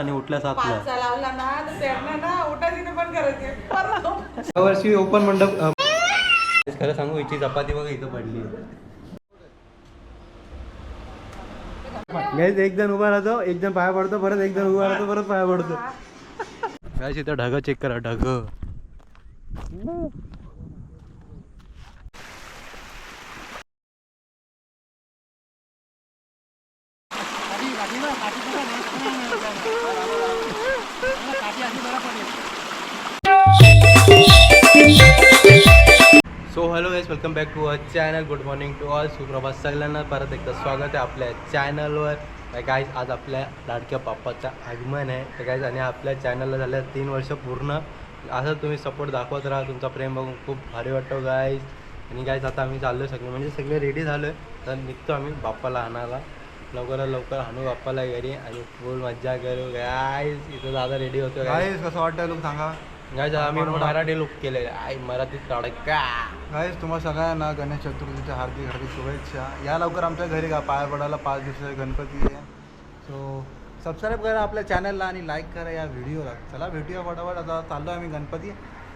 आणि उठल्या सातला. लावला ना तर त्यांना ना उठायची पण करायचे परत यावर्षी ओपन मंडप अं, खरं सांगू हिची चपाती बघा इथं पडली. गाईज एक जण उभा राहतो एक जण पाया पडतो परत एक जण उभा राहतो परत पाया पडतो. गाईज इथं ढग चेक करा ढग. Welcome back to our channel good morning to all सुप्रभात सगळ्यांना परत एकदा स्वागत आहे आपल्या चॅनलवर गाईज आज आपल्या लाडक्या बाप्पाचं आगमन आहे. तर गाईज आणि आपल्या चॅनलला झाल्या तीन वर्ष पूर्ण. असं तुम्ही सपोर्ट दाखवत राहा. तुमचा प्रेम बघून खूप भारी वाटतो गाईज आणि गाईज आता आम्ही चाललो सगळे. म्हणजे सगळे रेडी झालो आहे तर निघतो आम्ही बाप्पाला आणायला. लवकरात लवकर आणू बाप्पाला घरी आणि फुल मज्जा करू गाईज इथं दादा रेडी होतो गाईज गाईज कसं वाटतं लोक सांगा. गाईज आम्ही मराठी लुक केले आई मराठीत तडका गाईज तुम्हाला सगळ्यांना गणेश चतुर्थीच्या हार्दिक हार्दिक शुभेच्छा. या लवकर आमच्या घरी का पाया पडायला पाच दिवसाचे गणपती आहे. सो सबस्क्राईब करा आपल्या चॅनलला आणि लाईक करा या व्हिडिओला चला भेटूया फटाफट आता चाललो आम्ही गणपती.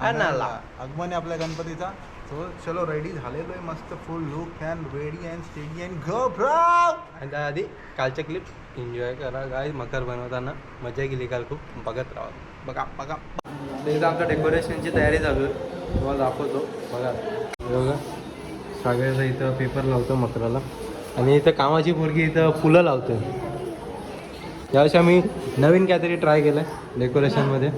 आगमन आहे आपल्या गणपतीचा. सो चलो रेडी झालेलो आहे मस्त full look and ready and steady and go ब्राव आणि त्याआधी कालच्या क्लिप एन्जॉय करा गाय मकर बनवताना मजा गेली काल खूप. बघत राहा. बघा बघा. एकदा आमच्या डेकोरेशनची तयारी चालू आहे. तुम्हाला दाखवतो. बघा. बघा. सगळ्याचा इथं पेपर लावतो मकराला. आणि इथं कामाची पोरगी इथं फुलं लावते. यावर्षी आम्ही नवीन काहीतरी ट्राय केलं आहे डेकोरेशनमध्ये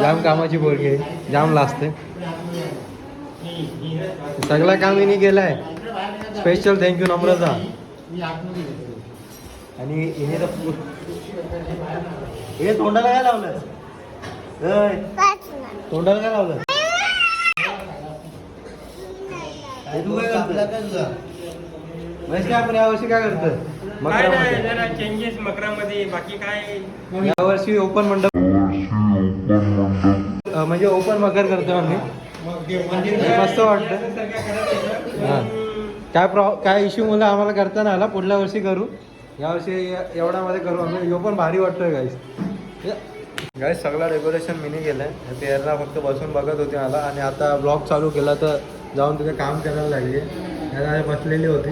जाम कामाची पोरगी आहे. जाम लाजते. सगळं काम हिने केलं आहे स्पेशल थँक्यू नम्रता. आणि हिने तर हे तोंडाला काय लावलं तोंडाला काय लावलं तू काय करतोय? महेश काय आपण यावर्षी काय करतोय? काय नाही मकरामध्ये. जरा चेंजेस मकरामध्ये बाकी काय? यावर्षी ओपन मंडप. अं, म्हणजे ओपन मकर करतोय आम्ही. मस्त वाटतं हां. काय प्रॉ काय इश्यू मुलं आम्हाला करता नाही आला पुढल्या वर्षी करू. यावर्षी एवढ्यामध्ये करू. आम्ही यो पण भारी वाटतोय गाईस गाईस सगळं डेकोरेशन मिनी केलं आहे पेरला फक्त बसून बघत होते मला. आणि आता ब्लॉग चालू केला तर जाऊन तिथे काम करायला लागले. त्याला बसलेली होती.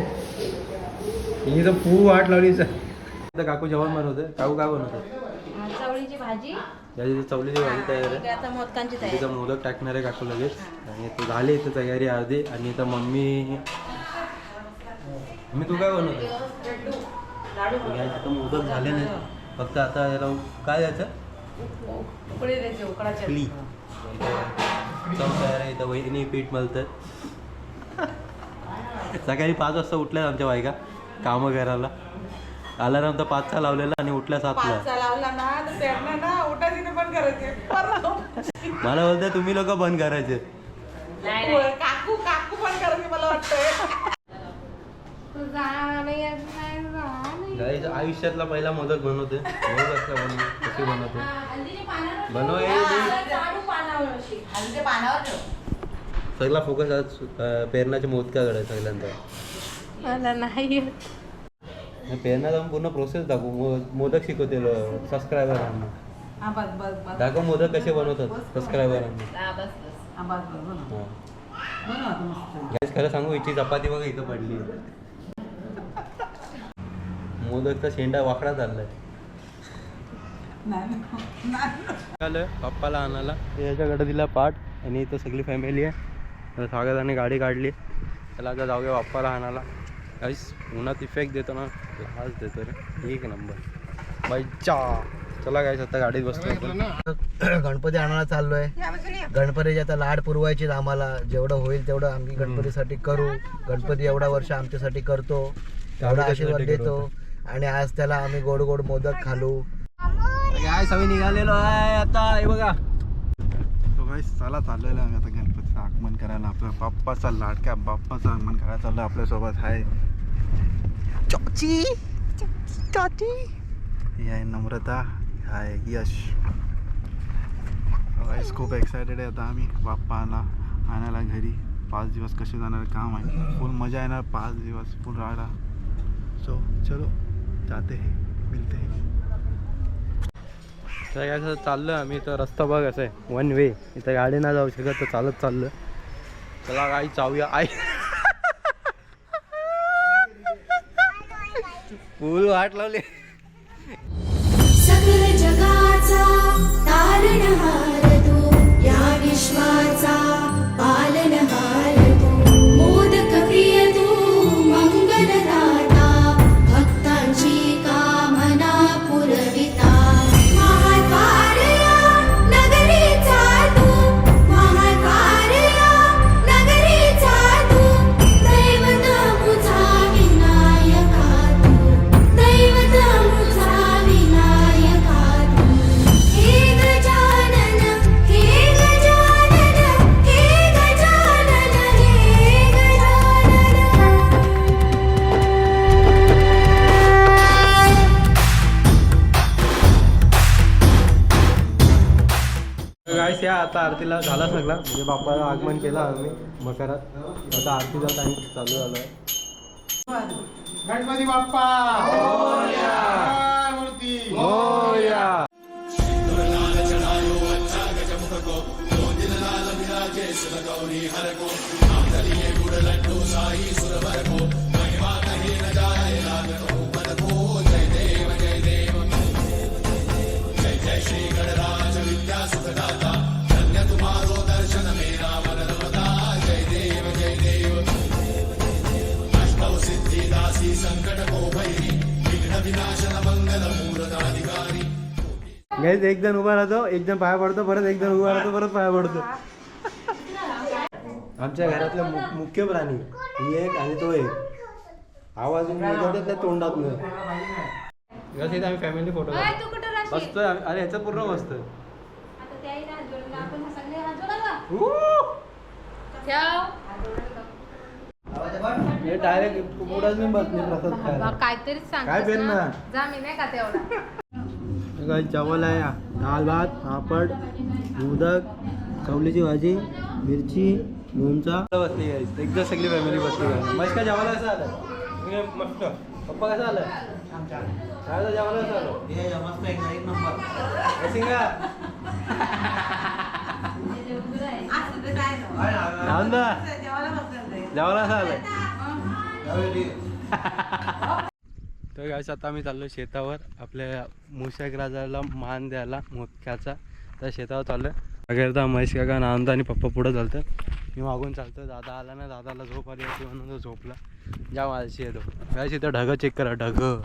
ही तर खूप वाट लावली. इथं काकू जेवण बनवते. काकू काय बनवते? चवळीची भाजी. याची चवलीची भाजी तयार आहे. आणि आता मोदकांची तयारी. तिथं मोदक टाकणार आहे काकू लगेच. आणि ते झाली इथं तयारी अर्धी. आणि इथं मम्मी मी तू काय बनवते? आता मोदक झाले नाही फक्त आता याला काय द्यायचं उकळी. द्यायची तयार आहे इथं वहिनी पीठ मलतात. सकाळी पाच वाजता उठल्या आमच्या बायका कामं करायला. अलाराम तर पाचचा लावलेला आणि उठल्या सातला. पाचचा लावला ना तर त्यांना ना उठायची पण करायचे. परत मला बोलतं तुम्ही लोक बंद करायचे. काकू काकू पण करायची मला वाटतंय. गाईज आयुष्यातला पहिला मोदक बनवते. मोदक कसला बनव कशी बनवते? बनव. सगळा फोकस आज पेरणाच्या मोदकाकडे आहे सगळ्यांचा. मला नाही पेरणा जाऊन पूर्ण प्रोसेस दाखवू. मो- मोदक शिकवते सबस्क्रायबरांना हा बस बस बस दाखव मोदक कसे बनवतात सबस्क्रायबरांना खरं सांगू हिची चपाती बघा इथं पडली. मोदकचा शेंडा वाकडा चाललाय नाही, नाही. आलं पप्पाला आणायला. याच्याकडे दिला पाठ आणि इथं सगळी फॅमिली आहे. तर स्वागताने गाडी काढली. त्याला आता जाऊया बाप्पाला आणायला. काहीच उन्हात इफेक्ट देतो ना लाज देतो रे. एक नंबर मज्जा चला गाईस आता गाडीत बसतो गणपती आणायला चाललोय. गणपतीची आता लाड पुरवायची आम्हाला. जेवढं होईल तेवढं आम्ही गणपतीसाठी करू. गणपती एवढा वर्ष आमच्यासाठी करतो. तेवढा आशीर्वाद देतो. आणि आज त्याला आम्ही गोड गोड मोदक खालू. काय सगळी निघालेलो आहे. आता हे बघा. चला चाललेलं आम्ही आता गणपतीचं आगमन करायला आपल्या बाप्पाचा लाडक्या बाप्पाचं आगमन करायला चाललं आपल्यासोबत. आहे चाची. चाची. ही आहे नम्रता. ही आहे यश. खूप एक्सायटेड आहे आता आम्ही बाप्पाला आणायला घरी. पाच दिवस कसे जाणार काम आहे. फुल मजा येणार. पाच दिवस फुल राहायला. सो चलो. जाते हैं मिलते हैं। तर काय असं चाललं आम्ही तर रस्ता बघ असं आहे वन वे इथं गाडी नाही जाऊ शकत तर चालत चाललं चला आई चावूया आई. फुल वाट लावली. जगाचा तारणहार तू या विश्वाचा आता आरतीला झाला सगळा. म्हणजे बाप्पाला आगमन केलं आम्ही मकरात. आता आरतीचा टाइम चालू झालाय गणपती बाप्पा! मूर्ती! मोरया. गाईज एक जण उभा राहतो एक जण पाया पडतो परत एक जण उभा राहतो परत पाया पडतो. आमच्या घरातले मु- मुख्य प्राणी ही एक आणि तो एक. आवाज नाही तोंडात इथं आम्ही फॅमिली फोटो अय, तू कुठं राहशील? बसतोय आम्ही- अरे ह्याच्यात पूर्ण. हे डायरेक्ट काहीतरीच सांग काय ना? जा मी नाही का तेवढा. काय चावल आहे. दाल भात पापड मोदक चवलीची भाजी मिरची लोणचा. बसली. एकदा सगळी फॅमिली बसली. मस्त काय जेवायला कसं आलं? मस्त. पप्पा कसं आलं? काय जेवायला कसं आलं? मस्त एक नंबर. जेवायला कसं आलं? तर गायस आता आम्ही चाललो शेतावर. आपल्या मूषक राजाला मान द्यायला मोदक्याचा तर शेतावर चाललो अगरदा महेश काका नांदा आणि पप्पा पुढं चालतं मी मागून चालतो दादा आला ना दादाला झोप आली होती म्हणून तो झोपला. ज्या माझी येतो. गायस इथं ढगं चेक करा ढगं.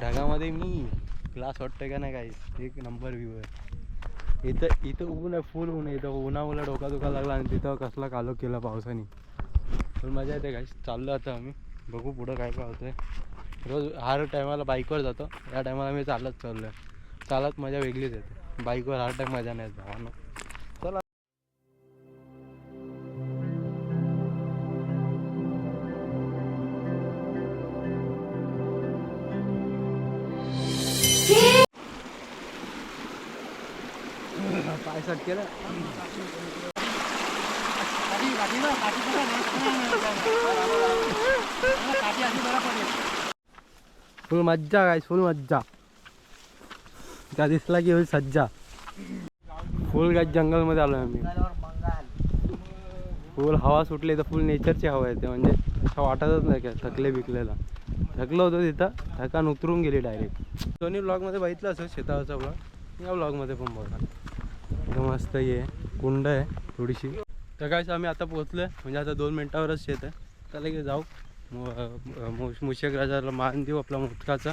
ढगामध्ये मी क्लास वाटतं का नाही काही एक नंबर व्ह्यू आहे. इथं इथं ऊन आहे फुल ऊन आहे इथं उन्हामुळं डोका दुखा लागला आणि तिथं कसला कालो केला पावसाने. पण मजा येते काय चाललो आता आम्ही. बघू पुढं काय काय होतंय. रोज हर टायमाला बाईकवर जातो. या टायमाला मी चालत चाललो आहे चालत मजा वेगळीच येते. बाईकवर हर टाईम मजा नाही येत भावानं. सट केलं. फुल मज्जा काय फुल मज्जा. त्या दिसला की होईल सज्जा. फुल काय जंगलमध्ये आलो आम्ही. फुल हवा सुटली तर फुल नेचरची हवा येते. म्हणजे असं वाटतच नाही काय थकले बिकलेला. थकलं होतं तिथं थकान उतरून गेली डायरेक्ट दोन्ही ब्लॉगमध्ये बघितलं असं शेतावरचा ब्लॉग या ब्लॉगमध्ये पण बघा. एकदम मस्त ये. कुंड आहे थोडीशी. तर कायच आम्ही आता पोहोचलो आहे म्हणजे आता दोन मिनटावरच शेत आहे. तर लगेच जाऊ. मुशेक राजाला मान देऊ आपला मुतकाचा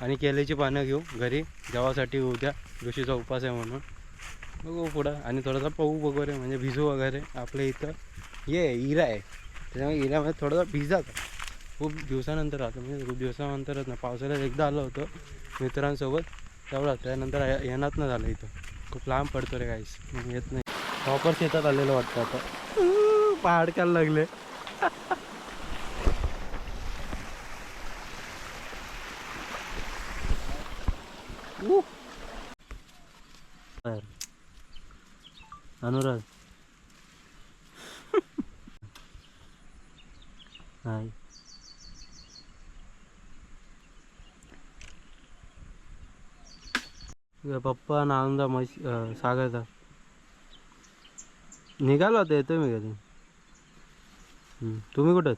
आणि केल्याची पानं घेऊ. घरी जेवासाठी उद्या ऋषीचा उपास आहे म्हणून. बघू पुढं. आणि थोडासा पाऊ वगैरे म्हणजे भिजू वगैरे आपल्या इथं. ये इरा आहे. त्याच्यामुळे इऱ्यामध्ये थोडासा भिजात खूप दिवसानंतर राहतो. म्हणजे खूप दिवसानंतरच ना पावसाळ्यात एकदा आलं होतं मित्रांसोबत. तेवढा त्यानंतर या- ना झालं इथं. खूप लांब पडतो रे काहीच मग येत नाही. प्रॉपर शेतात आलेलं वाटतं आता. पहाड काल लागले. अनुराग. हाय पप्पा नांदा म्हैस सागरचा. निघालो होता येतोय मी घरी तुम्ही कुठं